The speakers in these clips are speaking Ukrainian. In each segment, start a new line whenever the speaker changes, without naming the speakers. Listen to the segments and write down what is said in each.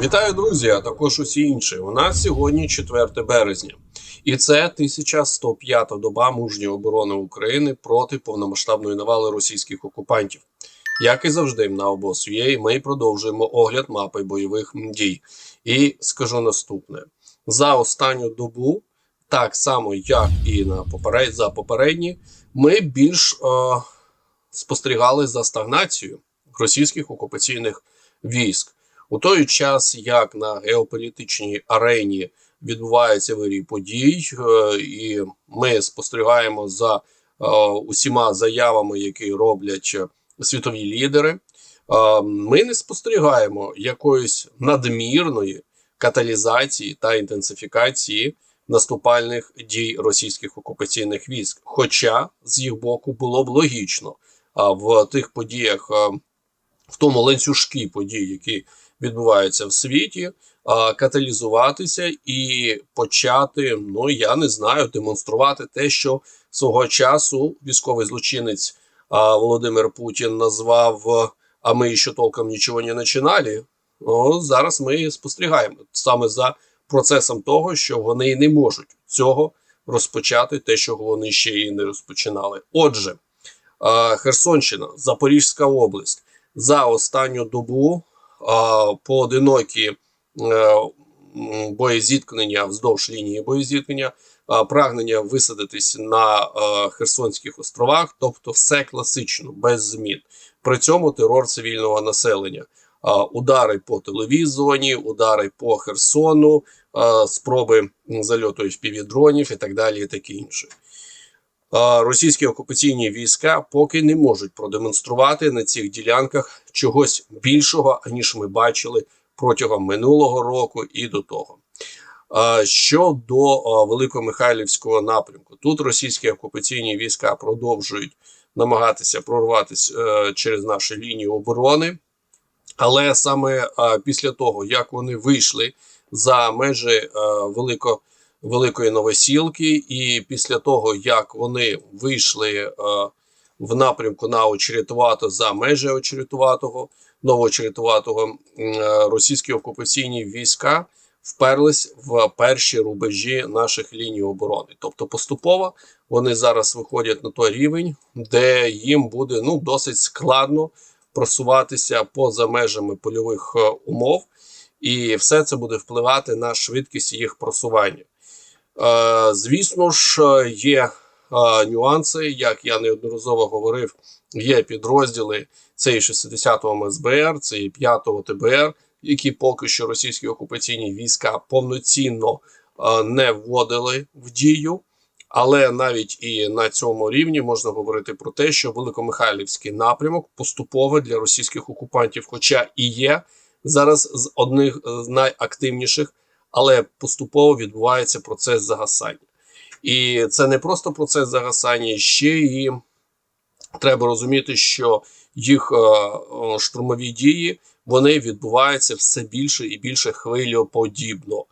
Вітаю, друзі, а також усі інші. У нас сьогодні 4 березня, і це 1105-та доба мужньої оборони України проти повномасштабної навали російських окупантів. Як і завжди, на обос.ua ми продовжуємо огляд мапи бойових дій. І скажу наступне: за останню добу, так само як і на поперед... за попередні, ми більш е... спостерігали за стагнацією російських окупаційних військ. У той час, як на геополітичній арені відбувається вирій подій, е, і ми спостерігаємо за е, усіма заявами, які роблять світові лідери, е, ми не спостерігаємо якоїсь надмірної каталізації та інтенсифікації наступальних дій російських окупаційних військ. Хоча з їх боку було б логічно в тих подіях, в тому ланцюжки подій, які відбуваються в світі, каталізуватися і почати, ну я не знаю, демонструвати те, що свого часу військовий злочинець Володимир Путін назвав. А ми ще толком нічого не починали. Ну, зараз ми спостерігаємо саме за процесом того, що вони не можуть цього розпочати, те, що вони ще і не розпочинали. Отже, Херсонщина, Запорізька область за останню добу поодинокі е, боєзіткнення вздовж лінії боєзіткнення, прагнення висадитись на е, Херсонських островах, тобто все класично, без змін. При цьому терор цивільного населення. Удари по телевізоні, удари по Херсону, спроби зальоту FPV-дронів і так далі, і таке інше. Російські окупаційні війська поки не можуть продемонструвати на цих ділянках чогось більшого, аніж ми бачили протягом минулого року і до того. Щодо Великомихайлівського напрямку, тут російські окупаційні війська продовжують намагатися прорватися е, через наші лінії оборони, але саме після того, як вони вийшли за межі е, Великого Великої Новосілки, і після того, як вони вийшли е, в напрямку на Очеретувато за межі Очеретуватого, Новоочеретуватого, е, російські окупаційні війська вперлись в перші рубежі наших ліній оборони. Тобто, поступово вони зараз виходять на той рівень, де їм буде ну досить складно просуватися поза межами польових е, умов, і все це буде впливати на швидкість їх просування. Е, звісно ж, є е, нюанси, як я неодноразово говорив, є підрозділи це і 60-го МСБР, це і 5-го ТБР, які поки що російські окупаційні війська повноцінно е, не вводили в дію. Але навіть і на цьому рівні можна говорити про те, що Великомихайлівський напрямок поступово для російських окупантів, хоча і є зараз з одних з найактивніших але поступово відбувається процес загасання. І це не просто процес загасання, ще і треба розуміти, що їх е, штурмові дії вони відбуваються все більше і більше хвилеподібно. Е,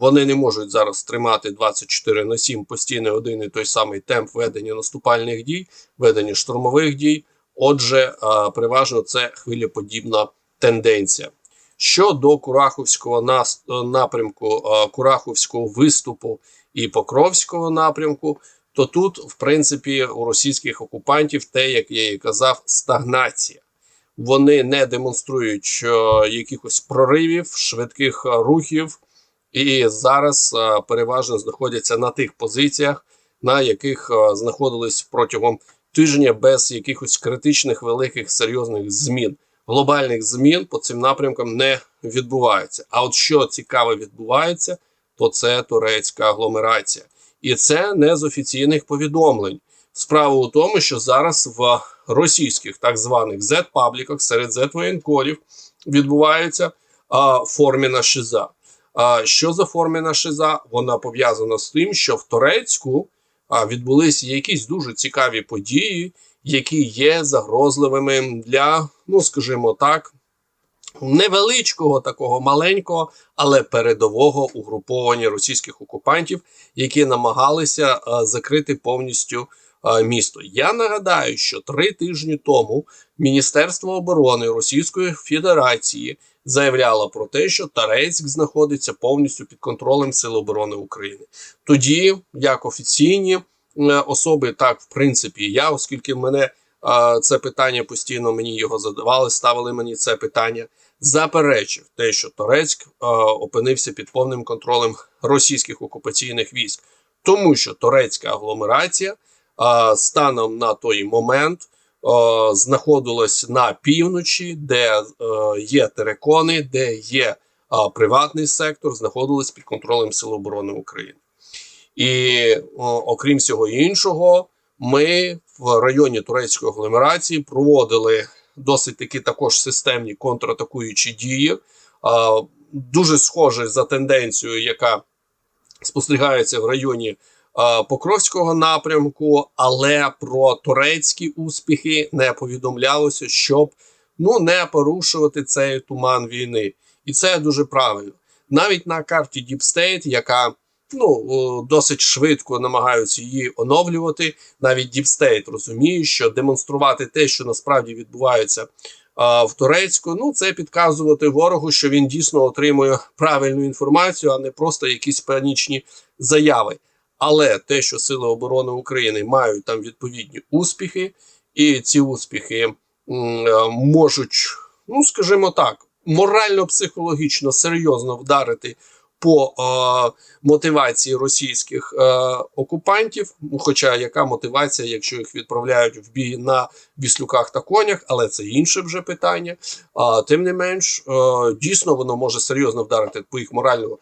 вони не можуть зараз тримати 24 на 7 постійно один і той самий темп ведення наступальних дій, ведення штурмових дій. Отже, е, переважно це хвилеподібна тенденція. Щодо Кураховського напрямку, Кураховського виступу і Покровського напрямку, то тут, в принципі, у російських окупантів те, як я і казав, стагнація. Вони не демонструють якихось проривів, швидких рухів, і зараз переважно знаходяться на тих позиціях, на яких знаходились протягом тижня без якихось критичних великих серйозних змін глобальних змін по цим напрямкам не відбувається. А от що цікаве відбувається, то це турецька агломерація, і це не з офіційних повідомлень. Справа у тому, що зараз в російських так званих Z-пабліках серед Z-воєнкорів відбувається а, форміна шиза. А, Що за форміна шиза? Вона пов'язана з тим, що в Турецьку а, відбулися якісь дуже цікаві події, які є загрозливими для, ну скажімо так, невеличкого такого маленького, але передового угруповання російських окупантів, які намагалися закрити повністю е, місто. Я нагадаю, що три тижні тому Міністерство оборони Російської Федерації заявляло про те, що Тарецьк знаходиться повністю під контролем Сил оборони України. Тоді, як офіційні е, особи, так в принципі, я, оскільки мене е, це питання постійно мені його задавали, ставили мені це питання. Заперечив те, що Торецьк е, опинився під повним контролем російських окупаційних військ, тому що турецька агломерація е, станом на той момент е, знаходилась на півночі, де е, є терекони, де є е, приватний сектор, знаходилась під контролем Сил оборони України. І окрім всього іншого, ми в районі турецької агломерації проводили досить таки також системні контратакуючі дії, дуже схожі за тенденцією, яка спостерігається в районі Покровського напрямку, але про турецькі успіхи не повідомлялося, щоб ну не порушувати цей туман війни, і це дуже правильно. Навіть на карті State, яка ну досить швидко намагаються її оновлювати. Навіть State розуміє, що демонструвати те, що насправді відбувається в Турецьку, ну це підказувати ворогу, що він дійсно отримує правильну інформацію, а не просто якісь панічні заяви. Але те, що Сили оборони України мають там відповідні успіхи, і ці успіхи е, можуть, ну скажімо так, морально-психологічно серйозно вдарити по е, мотивації російських е, окупантів. Хоча яка мотивація, якщо їх відправляють в бій на віслюках та конях, але це інше вже питання. А тим не менш, е, дійсно воно може серйозно вдарити по їх моральному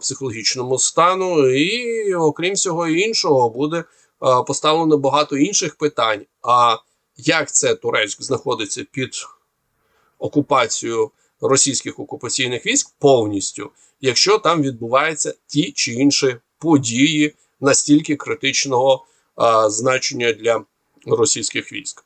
психологічному стану, і окрім всього іншого, буде поставлено багато інших питань. А як це Турецьк знаходиться під окупацією російських окупаційних військ повністю, якщо там відбуваються ті чи інші події настільки критичного а, значення для російських військ.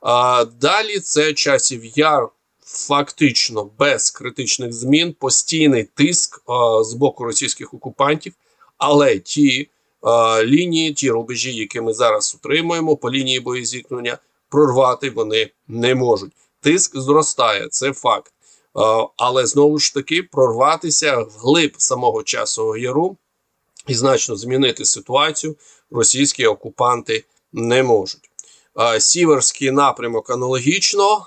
А, далі це часів яр. Фактично без критичних змін, постійний тиск а, з боку російських окупантів, але ті а, лінії, ті рубежі, які ми зараз утримуємо по лінії боєзіткнення, прорвати вони не можуть. Тиск зростає, це факт. А, але знову ж таки прорватися вглиб самого часового яру і значно змінити ситуацію російські окупанти не можуть. Сіверський напрямок аналогічно.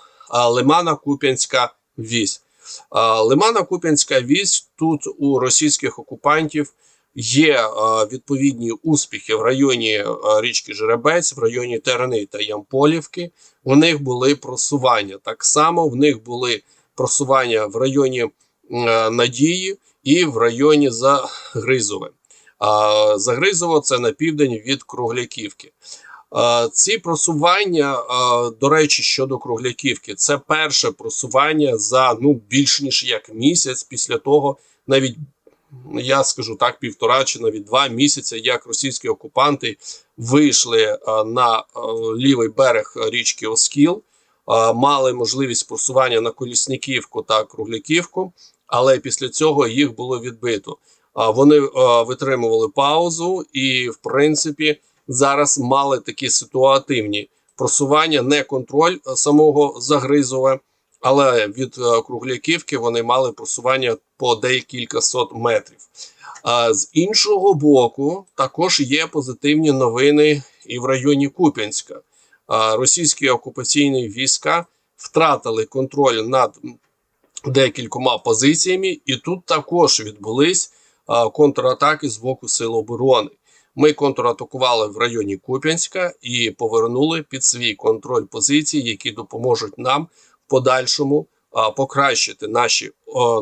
Лимана Куп'янська вісь. Лимана Куп'янська вісь тут у російських окупантів є відповідні успіхи в районі річки Жеребець, в районі Терени та Ямполівки. У них були просування. Так само в них були просування в районі Надії і в районі Загризове. Загризово це на південь від Кругляківки. Ці просування, до речі, щодо Кругляківки, це перше просування за ну більш ніж як місяць. Після того, навіть я скажу так, півтора чи навіть два місяці, як російські окупанти вийшли на лівий берег річки Оскіл, мали можливість просування на Колісніківку та Кругляківку, але після цього їх було відбито. Вони витримували паузу і, в принципі зараз мали такі ситуативні просування, не контроль самого Загризове, але від Кругляківки вони мали просування по декілька сот метрів. З іншого боку, також є позитивні новини і в районі Куп'янська. Російські окупаційні війська втратили контроль над декількома позиціями, і тут також відбулись контратаки з боку Сил оборони. Ми контратакували в районі Куп'янська і повернули під свій контроль позиції, які допоможуть нам в подальшому покращити наші,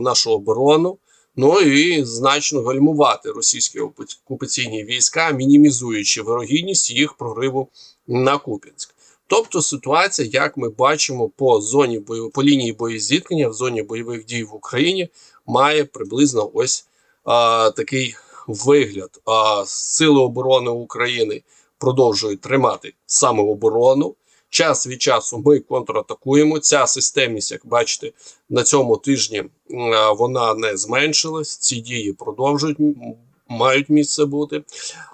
нашу оборону. Ну і значно гальмувати російські окупаційні війська, мінімізуючи вирогідність їх прориву на Куп'янськ. Тобто ситуація, як ми бачимо, по зоні по лінії боєзіткнення в зоні бойових дій в Україні має приблизно ось а, такий вигляд. А Сили оборони України продовжують тримати саме оборону. Час від часу ми контратакуємо. Ця системність, як бачите, на цьому тижні вона не зменшилась. Ці дії продовжують мають місце бути.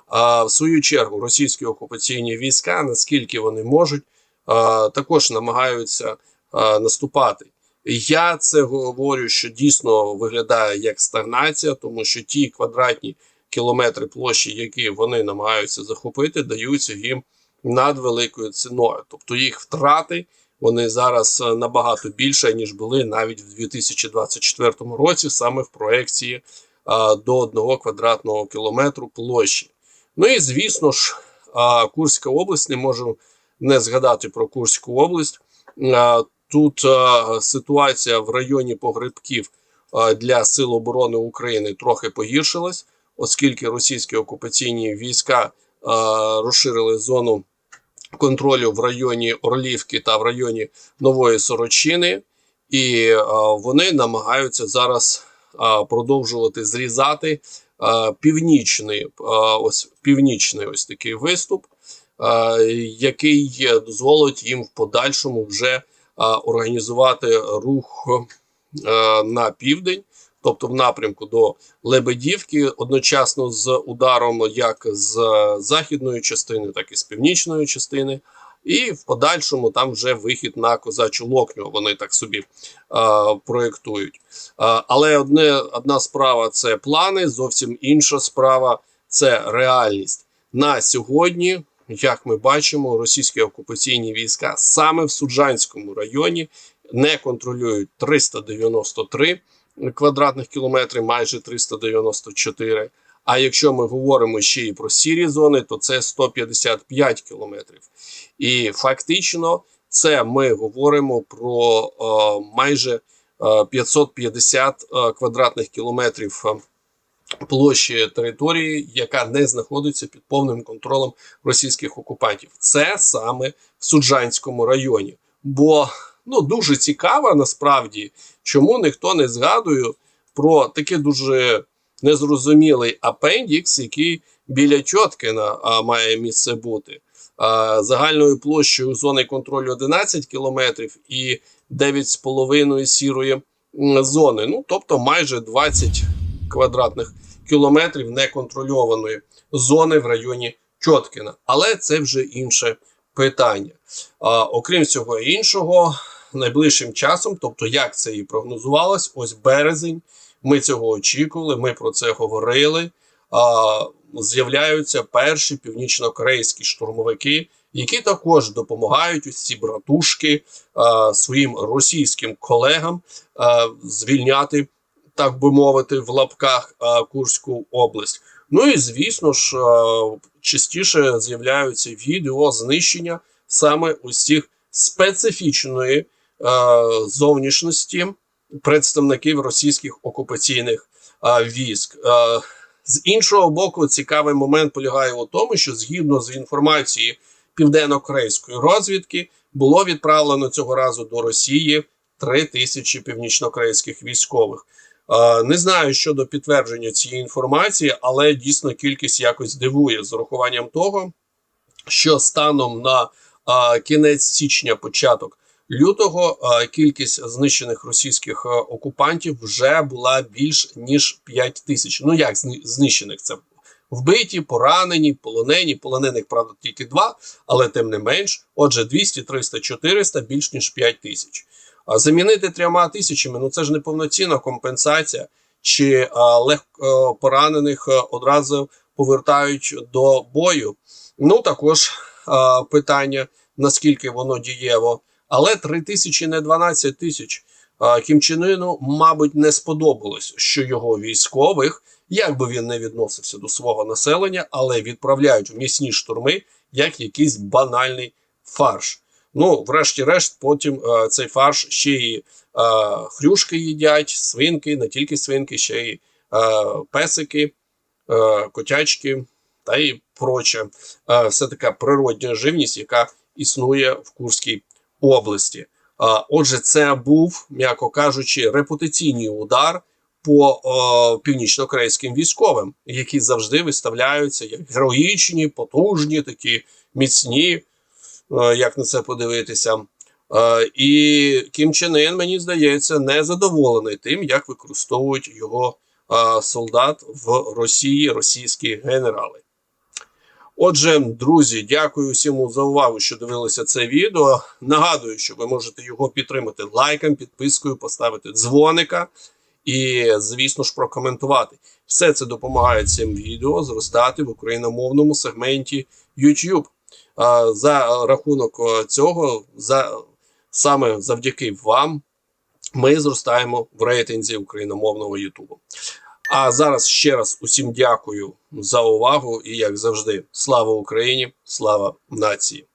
А в свою чергу російські окупаційні війська, наскільки вони можуть, а, також намагаються а, наступати. Я це говорю, що дійсно виглядає як стагнація, тому що ті квадратні кілометри площі, які вони намагаються захопити, даються їм надвеликою ціною. Тобто їх втрати вони зараз е, набагато більше, ніж були навіть в 2024 році, саме в проекції до одного квадратного кілометру площі. Ну і звісно ж, Курська область не можу не згадати про Курську область. Тут ситуація в районі погребків для Сил оборони України трохи погіршилась, оскільки російські окупаційні війська розширили зону контролю в районі Орлівки та в районі Нової Сорочини, і вони намагаються зараз продовжувати зрізати північний, ось північний ось такий виступ, який дозволить їм в подальшому вже організувати рух на південь, тобто в напрямку до Лебедівки, одночасно з ударом як з західної частини, так і з північної частини. І в подальшому там вже вихід на козачу локню. Вони так собі а, проєктують. А, але одне, одна справа це плани, зовсім інша справа це реальність. На сьогодні, як ми бачимо, російські окупаційні війська саме в Суджанському районі не контролюють 393 квадратних кілометри, майже 394. А якщо ми говоримо ще і про сірі зони, то це 155 кілометрів. І фактично, це ми говоримо про е, майже е, 550 е, квадратних кілометрів е, площі території, яка не знаходиться під повним контролем російських окупантів. Це саме в Суджанському районі. Бо ну дуже цікаво насправді, чому ніхто не згадує про таке дуже незрозумілий апендікс, який біля Тьоткина а, має місце бути. А, загальною площею зони контролю 11 кілометрів і 9,5 сірої зони. Ну, тобто майже 20 квадратних кілометрів неконтрольованої зони в районі Чоткіна. Але це вже інше питання. А, окрім всього іншого, найближчим часом, тобто як це і прогнозувалось, ось березень. Ми цього очікували, ми про це говорили. З'являються перші північно-корейські штурмовики, які також допомагають ці братушки своїм російським колегам звільняти, так би мовити, в лапках Курську область. Ну і звісно ж, частіше з'являються відео знищення саме цих специфічної зовнішності представників російських окупаційних а, військ. А, з іншого боку, цікавий момент полягає у тому, що згідно з інформацією південно-корейської розвідки було відправлено цього разу до Росії 3 тисячі північно-корейських військових. Не знаю щодо підтвердження цієї інформації, але дійсно кількість якось дивує з урахуванням того, що станом на кінець січня, початок лютого кількість знищених російських окупантів вже була більш ніж 5 тисяч. Ну як зни- знищених це вбиті, поранені, полонені. Полонених, правда, тільки два, але тим не менш. Отже, 200, 300, 400 більш ніж 5 тисяч. А замінити трьома тисячами ну це ж не повноцінна компенсація. Чи а, легко поранених одразу повертають до бою? Ну також а, питання наскільки воно дієво. Але 3 тисячі не 12 тисяч. А, Кім Чен Іну, мабуть, не сподобалось, що його військових, як би він не відносився до свого населення, але відправляють в місні штурми як якийсь банальний фарш. Ну, врешті-решт, потім е, цей фарш ще й хрюшки їдять, свинки, не тільки свинки, ще й песики, е, котячки та й проче. Е, все така природня живність, яка існує в Курській області. Отже, це був, м'яко кажучи, репутаційний удар по північно-корейським військовим, які завжди виставляються як героїчні, потужні, такі міцні, е, як на це подивитися. Е, І Кім Чен Ін, мені здається, не задоволений тим, як використовують його солдат в Росії, російські генерали. Отже, друзі, дякую всім за увагу, що дивилися це відео. Нагадую, що ви можете його підтримати лайком, підпискою, поставити дзвоника і, звісно ж, прокоментувати. Все це допомагає цим відео зростати в україномовному сегменті YouTube. За рахунок е, цього, за саме завдяки вам, ми зростаємо в рейтинзі україномовного Ютубу. А зараз ще раз усім дякую за увагу і, як завжди, слава Україні, слава нації.